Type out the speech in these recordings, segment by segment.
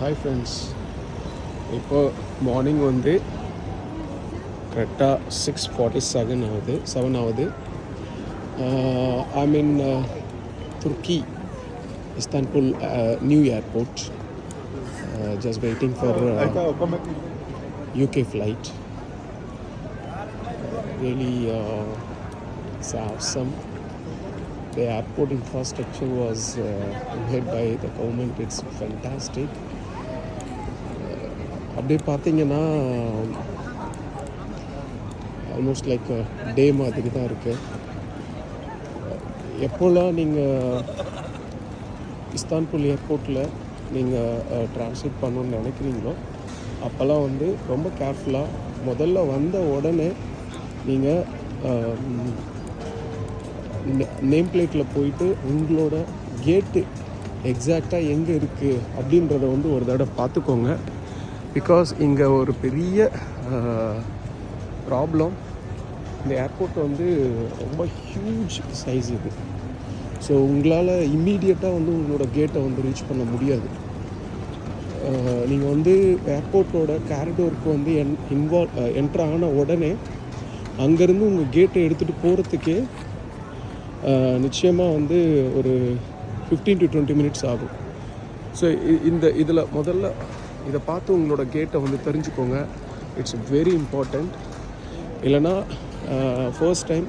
Hi friends இப்போ morning வந்து கரெக்டாக சிக்ஸ் ஃபார்ட்டி செவன் ஆகுது செவன் ஆகுது I mean Turkey Istanbul new airport just waiting for UK flight. Really uh, it's awesome. The airport infrastructure was uh, made by the government. It's fantastic. அப்படியே பார்த்தீங்கன்னா almost like டே மாதிரி தான் இருக்குது எப்போல்லாம் நீங்கள் Istanbul ஏர்போர்ட்டில் நீங்கள் ட்ரான்ஸ்லேட் பண்ணணும்னு நினைக்கிறீங்களோ அப்போல்லாம் வந்து ரொம்ப கேர்ஃபுல்லாக முதல்ல வந்த உடனே நீங்கள் நேம் பிளேட்டில் போயிட்டு உங்களோட கேட்டு எக்ஸாக்டாக எங்கே இருக்குது அப்படின்றத வந்து ஒரு தடவை பார்த்துக்கோங்க. பிகாஸ் இங்கே ஒரு பெரிய ப்ராப்ளம் இந்த ஏர்போர்ட் வந்து ரொம்ப ஹியூஜ் சைஸ் இது. ஸோ உங்களால் இம்மீடியட்டாக வந்து உங்களோட கேட்டை வந்து ரீச் பண்ண முடியாது. நீங்கள் வந்து ஏர்போர்ட்டோட கேரிடோருக்கு வந்து என் இன்வால்வ் என்ட்ரு ஆன உடனே அங்கேருந்து உங்கள் கேட்டை எடுத்துகிட்டு போகிறதுக்கே நிச்சயமாக வந்து ஒரு ஃபிஃப்டீன் டு டுவெண்ட்டி மினிட்ஸ் ஆகும். ஸோ இந்த இதில் முதல்ல இதை பார்த்து உங்களோட கேட்டை வந்து தெரிஞ்சுக்கோங்க. இட்ஸ் வெரி இம்பார்ட்டண்ட் இல்லைன்னா ஃபர்ஸ்ட் டைம்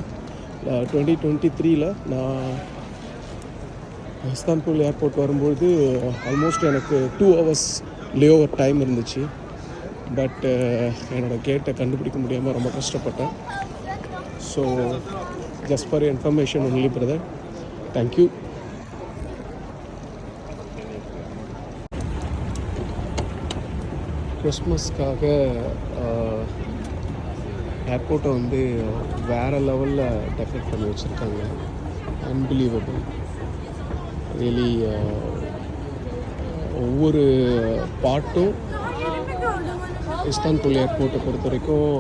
டுவெண்ட்டி டுவெண்ட்டி த்ரீயில் நான் இஸ்தான்புல் ஏர்போர்ட் வரும்பொழுது ஆல்மோஸ்ட் எனக்கு டூ ஹவர்ஸ் லேஓவர் டைம் இருந்துச்சு. பட் என்னோடய கேட்டை கண்டுபிடிக்க முடியாமல் ரொம்ப கஷ்டப்பட்டேன். So just for information only brother thank you கிறிஸ்மஸ்க்காக ஏர்போர்ட்டை வந்து வேறு லெவலில் டெக்கரேட் பண்ணி வச்சுருக்காங்க. அன்பிலீவபிள் ரியலி ஒவ்வொரு பாட்டும் இஸ்தான்புல் ஏர்போர்ட்டை பொறுத்த வரைக்கும்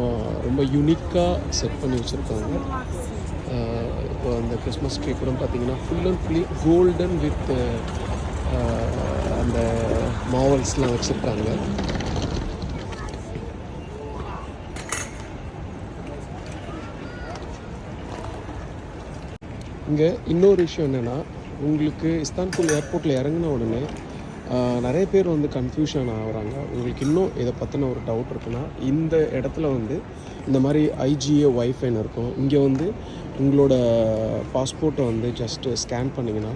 ரொம்ப யூனிக்காக செட் பண்ணி வச்சுருக்காங்க. இப்போ அந்த கிறிஸ்மஸ் ட்ரீ கூட பார்த்தீங்கன்னா full and fully golden with அந்த மாவல்ஸ்லாம் வச்சுருக்காங்க. இங்கே இன்னொரு விஷயம் என்னென்னா உங்களுக்கு இஸ்தான்புல் ஏர்போர்ட்டில் இறங்கின உடனே நிறைய பேர் வந்து கன்ஃபியூஷன் ஆகிறாங்க. உங்களுக்கு இன்னும் இதை பற்றின ஒரு டவுட் இருக்குன்னா இந்த இடத்துல வந்து இந்த மாதிரி ஐஜிஏ ஒய்ஃபைன்னு இருக்கும். இங்கே வந்து உங்களோட பாஸ்போர்ட்டை வந்து ஜஸ்ட்டு ஸ்கேன் பண்ணிங்கன்னா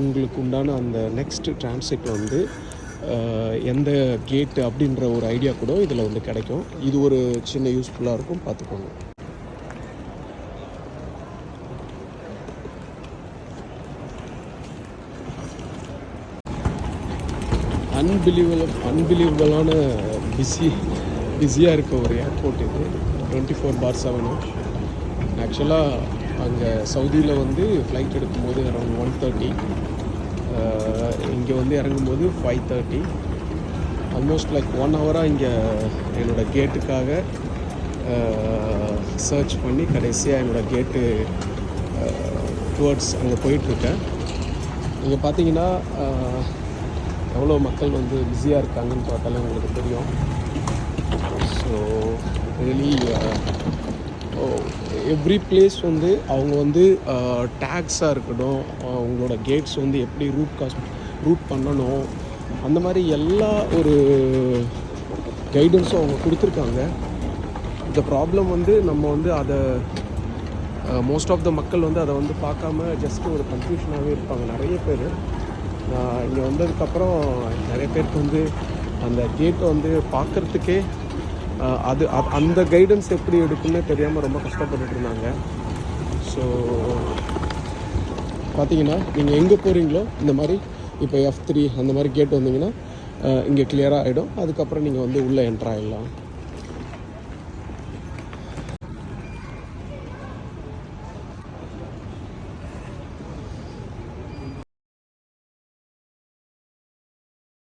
உங்களுக்கு உண்டான அந்த நெக்ஸ்ட் டிரான்சிட் வந்து எந்த கேட்டு அப்படின்ற ஒரு ஐடியா கூட இதில் வந்து கிடைக்கும். இது ஒரு சின்ன யூஸ்ஃபுல்லாக இருக்கும் பார்த்துக்கோங்க. அன்பிலீவபிள் அன்பிலீவபிளான பிஸி பிஸியாக இருக்க ஒரு ஏர்போர்ட் இது. டுவெண்ட்டி ஃபோர் பார் செவனு ஆக்சுவலாக அங்கே சவுதியில் வந்து ஃப்ளைட் எடுக்கும்போது அரௌண்ட் ஒன் தேர்ட்டி இங்கே வந்து இறங்கும்போது five thirty almost like one ஹவராக இங்கே என்னோடய கேட்டுக்காக சர்ச் பண்ணி கடைசியாக என்னோடய கேட்டு டுவர்ட்ஸ் அங்கே போயிட்டுருக்கேன் இங்கே பார்த்தீங்கன்னா எவ்வளோ மக்கள் வந்து பிஸியாக இருக்காங்கன்னு பார்த்தாலே உங்களுக்கு தெரியும். ஸோ ரியலி எவ்ரி பிளேஸ் வந்து அவங்க வந்து uh, டேக்ஸாக இருக்கட்டும் அவங்களோட கேட்ஸ் வந்து எப்படி ரூட் காஸ் ரூட் பண்ணணும் அந்த மாதிரி எல்லா ஒரு கைடன்ஸும் அவங்க கொடுத்துருக்காங்க. இந்த ப்ராப்ளம் வந்து நம்ம வந்து அதை மோஸ்ட் ஆஃப் த மக்கள் வந்து அதை வந்து பார்க்காம ஜஸ்ட் ஒரு கன்ஃபியூஷனாகவே இருப்பாங்க. நிறைய பேர். இங்கே வந்ததுக்கப்புறம் நிறைய பேருக்கு வந்து அந்த கேட்டை வந்து பார்க்குறதுக்கே அது அந்த கைடன்ஸ் எப்படி எடுக்குன்னு தெரியாமல் ரொம்ப கஷ்டப்பட்டுட்டு இருந்தாங்க. ஸோ பார்த்தீங்கன்னா நீங்கள் எங்கே போகிறீங்களோ இந்த மாதிரி இப்போ எஃப் த்ரீ அந்த மாதிரி கேட் வந்தீங்கன்னா இங்கே கிளியராக ஆகிடும் அதுக்கப்புறம் நீங்கள் வந்து உள்ளே என்ட்ரு ஆகிடலாம்